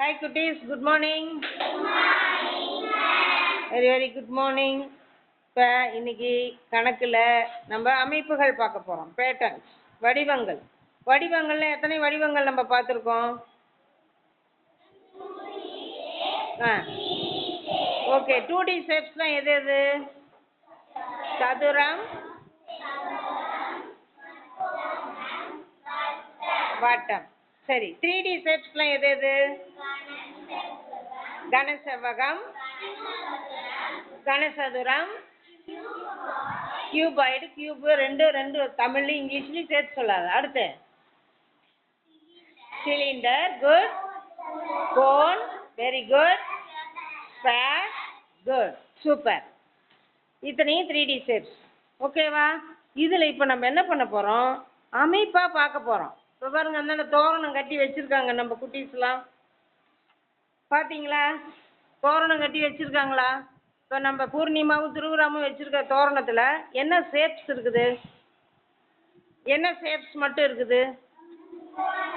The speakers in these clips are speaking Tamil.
ஹாய் குட்டீஸ் good morning very very good morning இப்போ இன்னைக்கு கணக்கில் நம்ம அமைப்புகள் பார்க்க போகிறோம் பேட்டர்ன்ஸ் வடிவங்கள். வடிவங்கள்ல எத்தனை வடிவங்கள் நம்ம பார்த்துருக்கோம்? ஆ. ஓகே டூ டி ஷேப்ஸ்லாம் எது எது? சதுரம். வட்டம். சரி த்ரீ டி ஷேப்ஸ்லாம் எது எது? கனசெவ்வகம் கனசதுரம் கியூபாய்டு கியூபு ரெண்டு ரெண்டு தமிழ்லையும் இங்கிலீஷ்லையும் சேர்த்து சொல்லாது. அடுத்து. Cylinder good cone very good sphere good super இத்தனையும் த்ரீ டி ஷேப்ஸ் ஓகேவா இதில் இப்போ நம்ம என்ன பண்ண போகிறோம் அமைப்பாக பார்க்க போகிறோம் இப்போ பாருங்க அந்தாண்ட தோரணம் கட்டி வச்சுருக்காங்க நம்ம குட்டீஸ்லாம். பார்த்தீங்களா தோரணம் கட்டி வச்சுருக்காங்களா? இப்போ நம்ம பூர்ணிமாவும் திருவிழாவும் வச்சுருக்க தோரணத்தில் என்ன ஷேப்ஸ் இருக்குது? என்ன ஷேப்ஸ் மட்டும் இருக்குது?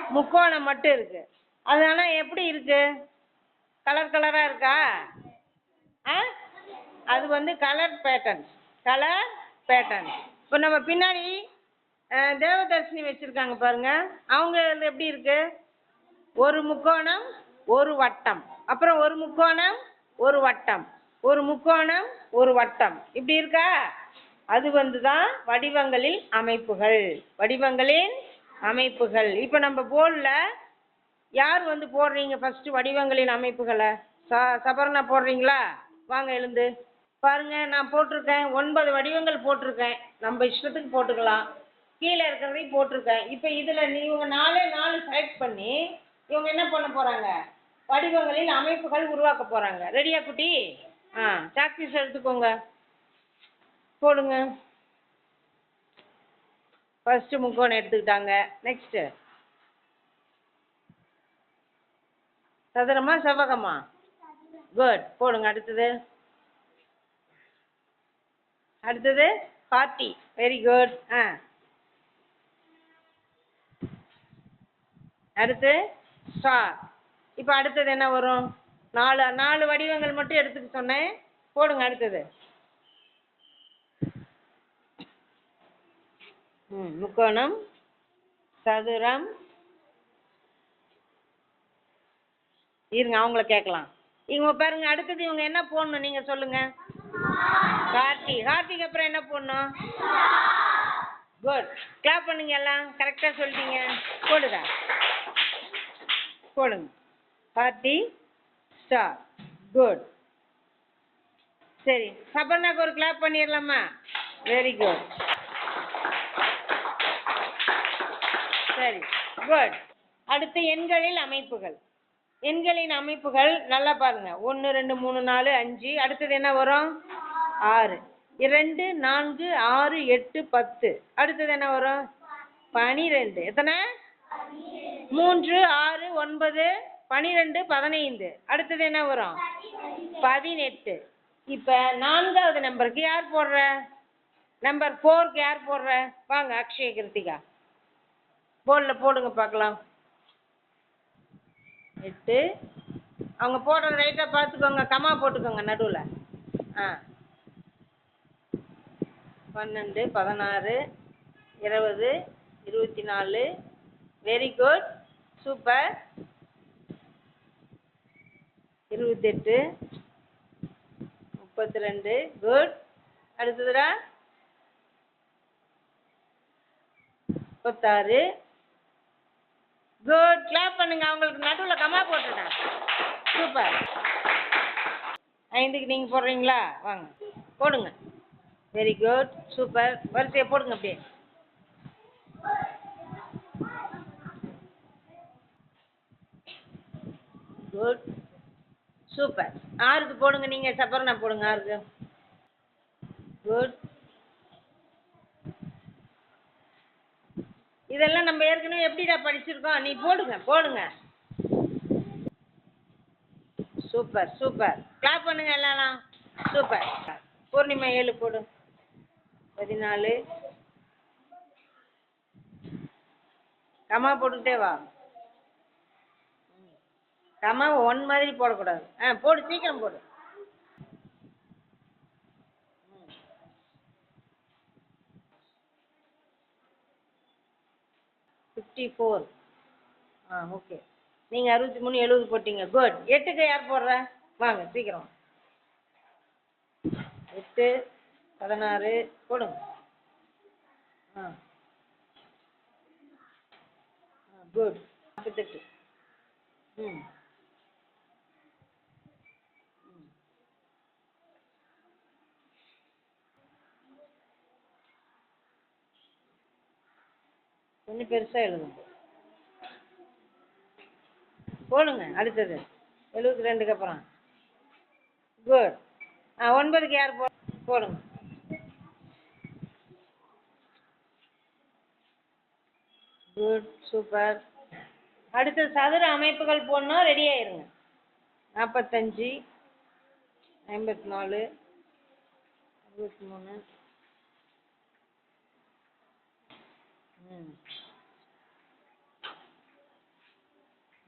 முக்கோணம் மட்டும் இருக்குது அதனால் எப்படி இருக்குது கலர் கலராக இருக்கா? ஆ? அது வந்து கலர் பேட்டர்ன் கலர் பேட்டர்ன் இப்போ நம்ம பின்னாடி தேவதர்ஷினி வச்சுருக்காங்க பாருங்கள் அவங்க எப்படி இருக்குது ஒரு முக்கோணம் ஒரு வட்டம். அப்புறம் ஒரு முக்கோணம் ஒரு வட்டம். ஒரு முக்கோணம் ஒரு வட்டம். இப்படி இருக்கா? அது வந்து தான் வடிவங்களில் அமைப்புகள். வடிவங்களின் அமைப்புகள். இப்போ நம்ம போர்டில் யார் வந்து போடுறீங்க ஃபஸ்ட்டு வடிவங்களின் அமைப்புகளை? ச சபர்ணா போடுறீங்களா? வாங்க எழுந்து. பாருங்க நான் போட்டிருக்கேன். ஒன்பது வடிவங்கள் போட்டிருக்கேன். நம்ம இஷ்டத்துக்கு போட்டுக்கலாம். கீழே இருக்கிறதையும் போட்டிருக்கேன். இப்போ இதில் நீ இவங்க நாலே நாலு செலக்ட் பண்ணி இவங்க என்ன பண்ண போகிறாங்க வடிவங்களில் அமைப்புகள் உருவாக்க போகிறாங்க ரெடியா குட்டி? ஆ சாக்பீஸ் எடுத்துக்கோங்க. போடுங்க. ஃபர்ஸ்ட் முக்கோணம் எடுத்துக்கிட்டாங்க. நெக்ஸ்ட்டு சதுரமா செவ்வகமா? குட் போடுங்க அடுத்தது. அடுத்தது பார்ட்டி வெரி குட் ஆ. அடுத்து ஸ்டார் இப்போ அடுத்தது என்ன வரும்? நாலு நாலு வடிவங்கள் மட்டும் எடுத்துக்க சொன்னேன். போடுங்க அடுத்தது. ம் முக்கோணம் சதுரம். இருங்க அவங்கள கேட்கலாம். இவங்க பாருங்க அடுத்தது இவங்க என்ன போடணும்? நீங்கள் சொல்லுங்க. கார்த்தி. கார்த்திக் அப்புறம் என்ன போடணும்? குட். கிளாப் பண்ணுங்க எல்லாம். கரெக்டாக சொல்லிட்டீங்க. போடுங்க போடுங்க. கார்த்தி ஸ்டார் குட் சரி சபர்ணாக்கு ஒரு கிளாப் பண்ணிடலாமா? வெரி குட் சரி குட் அடுத்து எண்களில் அமைப்புகள். எண்களின் அமைப்புகள் நல்லா பாருங்க. ஒன்று ரெண்டு மூணு நாலு அஞ்சு. அடுத்தது என்ன வரும்? ஆறு. இரண்டு நான்கு ஆறு எட்டு பத்து. அடுத்தது என்ன வரும்? பனிரெண்டு. எத்தனை? மூன்று ஆறு ஒன்பது பனிரெண்டு பதினைந்து. அடுத்தது என்ன வரும்? பதினெட்டு. இப்போ நான்காவது நம்பருக்கு யார் போடுற? நம்பர் ஃபோருக்கு யார் போடுற? வாங்க அக்ஷய கிருத்திகா. போர்டில் போடுங்க பார்க்கலாம். எட்டு. அவங்க போடுறது ரைட்டாக பார்த்துக்கோங்க. கம்மா போட்டுக்கோங்க நடுவில். ஆ. பன்னெண்டு பதினாறு இருபது இருபத்தி நாலு. வெரி குட் சூப்பர் இருபத்தெட்டு முப்பத்தி ரெண்டு குட் அடுத்ததுடா? முப்பத்தாறு. குட் கிளாப் பண்ணுங்க. அவங்களுக்கு நடுவில் கமா போட்டுட்டேன். சூப்பர் ஐந்துக்கு நீங்கள் போடுறீங்களா? வாங்க. போடுங்க. வெரி குட் சூப்பர் வரிசையை போடுங்க அப்படியே. குட் சூப்பர் ஆறுக்கு போடுங்க நீங்கள் சப்பரணா போடுங்க ஆறுக்கு. குட் இதெல்லாம் நம்ம ஏற்கனவே எப்படிடா படிச்சிருக்கோம்? நீ போடுங்க போடுங்க. சூப்பர் சூப்பர் கிளாப் பண்ணுங்க எல்லாம் சூப்பர் பூர்ணிமா ஏழு போடு. பதினாலு. கமா போட்டுக்கிட்டே வா. கமா ஒன் மாதிரி போடக்கூடாது. ஆ போடு சீக்கிரம் போடு. ஃபிஃப்டி ஃபோர் ஆ ஓகே நீங்கள் அறுபத்தி மூணு எழுபது போட்டீங்க. குட் எட்டுக்கு யார் போடுற? வாங்க சீக்கிரம். எட்டு பதினாறு போடுங்க. ஆ. ஆ குட் நாற்பத்தெட்டு. ம். கொஞ்சம் பெருசாக எழுதுங்க. போடுங்க அடுத்தது. எழுபத்தி ரெண்டுக்கு அப்புறம். குட் ஆ ஒன்பதுக்கு யார் போ போடுங்க. குட் சூப்பர் அடுத்த சதுர அமைப்புகள் போடணும் ரெடி ஆயிருங்க. நாற்பத்தஞ்சு ஐம்பத்தி நாலு அறுபத்தி மூணு. ம்.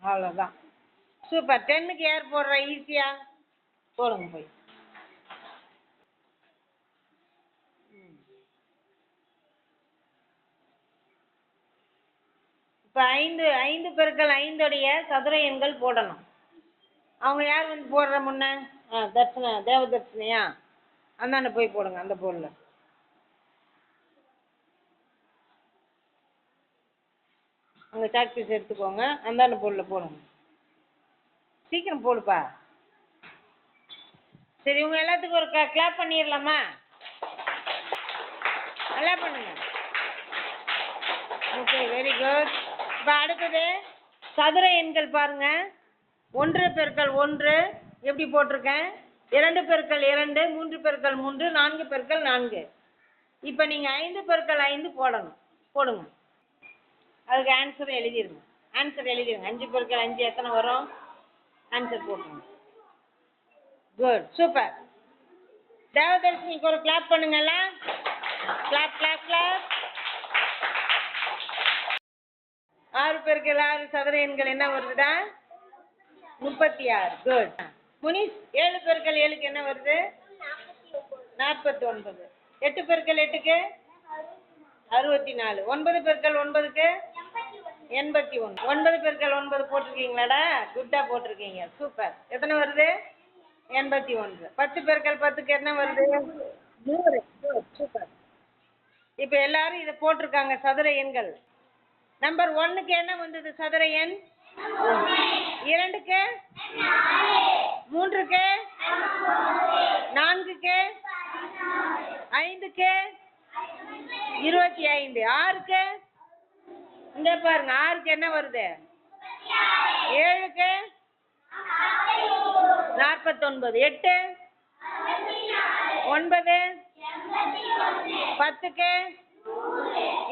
அவ்வளோதான் சூப்பர் டென்னுக்கு ஏர் போடுற ஈஸியா போடுங்க போய். இப்போ ஐந்து ஐந்து பெருக்கள் ஐந்துடைய சதுர எண்கள் போடணும். அவங்க யார் வந்து போடுற முன்ன? ஆ தர்ஷனா தேவ தர்ஷினியா அந்தாண்ட போய் போடுங்க அந்த பொருளில் அங்கே சாக் பீஸ் எடுத்துக்கோங்க. அந்தாண்ட பொருளில் போடுங்க. சீக்கிரம் போடுப்பா. சரி உங்கள் எல்லாத்துக்கும் ஒரு கிளாப் பண்ணிடலாமா நல்லா பண்ணுங்க. ஓகே வெரி குட் இப்போ அடுத்தது சதுர எண்கள் பாருங்க. ஒன்று பெருக்கல் ஒன்று எப்படி போட்டிருக்கேன்? இரண்டு பெருக்கல் இரண்டு மூன்று பெருக்கல் மூன்று நான்கு பெருக்கல் நான்கு. இப்போ நீங்கள் ஐந்து பெருக்கல் ஐந்து போடணும் போடுங்க. அதுக்கு ஆன்சர் எழுதிருங்க. ஆன்சர் எழுதிருங்க. அஞ்சு பெருக்கள் அஞ்சு எத்தனை வரும்? ஆன்சர் போட்டுருங்க. குட் சூப்பர் தேவதர்ஷினிக்கு ஒரு கிளாப் பண்ணுங்கல்ல கிளாப் கிளாப் கிளாப் ஆறு பேருக்கு ஆறு சதுர எண்கள் என்ன வருதுடா? முப்பத்தி ஆறு குட் முனிஸ் ஏழு பெருக்கல் ஏழுக்கு என்ன வருது? நாற்பத்தி ஒன்பது எட்டு பெருக்கல் எட்டுக்கு? அறுபத்தி நாலு. ஒன்பது பெருக்கல் ஒன்பதுக்கு? எண்பத்தி ஒன்று. ஒன்பது பெருக்கல் ஒன்பது போட்டிருக்கீங்களாடா? குட்டாக போட்டிருக்கீங்க. சூப்பர் எத்தனை வருது? எண்பத்தி ஒன்று. பத்து பெருக்கல் பத்துக்கு என்ன வருது? நூறு. சூப்பர் இப்போ எல்லாரும் இதை போட்டிருக்காங்க சதுர எண்கள். நம்பர் ஒன்னுக்கு என்ன வந்தது சதுர எண்? இரண்டுக்கு? மூன்றுக்கு? நான்குக்கு? ஐந்துக்கு? இருபத்தி ஐந்து. ஆறுக்கு? இங்கே பாருங்க ஆறுக்கு என்ன வருது? ஏழுக்கு நாற்பத்தொன்பது. எட்டு? ஒன்பது? பத்துக்கு?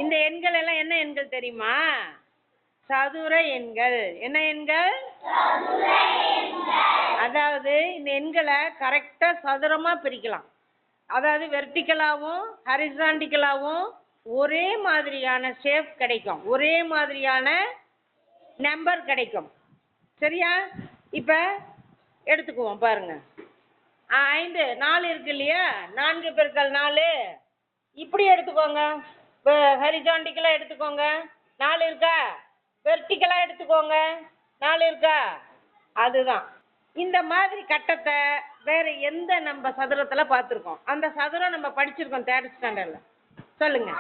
இந்த எண்கள் எல்லாம் என்ன எண்கள் தெரியுமா? சதுர எண்கள். என்ன எண்கள்? அதாவது இந்த எண்களை கரெக்டாக சதுரமாக பிரிக்கலாம். அதாவது வெர்டிக்கலாகவும் ஹரிசாண்டிக்கலாகவும் ஒரே மாதிரியான ஷேப் கிடைக்கும். ஒரே மாதிரியான நம்பர் கிடைக்கும். சரியா? இப்போ எடுத்துக்குவோம் பாருங்க. ஆ, ஐந்து. நாலு இருக்கு இல்லையா? நான்கு பெருக்கல் நாலு. இப்படி எடுத்துக்கோங்க. ஹரிஜாண்டிக்கலாக எடுத்துக்கோங்க. நாலு இருக்கா? வெர்டிக்கலாக எடுத்துக்கோங்க. நாலு இருக்கா? அதுதான். இந்த மாதிரி கட்டத்தை வேற எந்த நம்ம சதுரத்தில் பார்த்துருக்கோம்? அந்த சதுரம் நம்ம படிச்சிருக்கோம் தேர்ட் ஸ்டாண்டர்டில் சொல்லுங்க.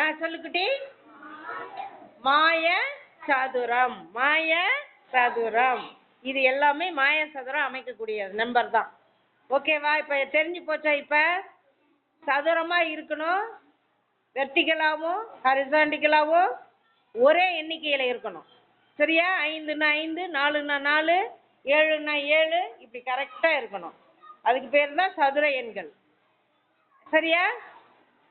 ஆ சொல்லுக்குட்டி மாய சதுரம். மாய சதுரம். இது எல்லாமே மாய சதுரம் அமைக்கக்கூடிய நம்பர் தான். ஓகேவா இப்போ தெரிஞ்சு போச்சா இப்போ? சதுரமாக இருக்கணும். வெர்டிகலாகவும் ஹரிசாண்டிகலாகவும் ஒரே எண்ணிக்கையில் இருக்கணும். சரியா? ஐந்துன்னா ஐந்து நாலுன்னா நாலு ஏழுன்னா ஏழு இப்படி கரெக்டாக இருக்கணும். அதுக்கு பேர் தான் சதுர எண்கள். சரியா?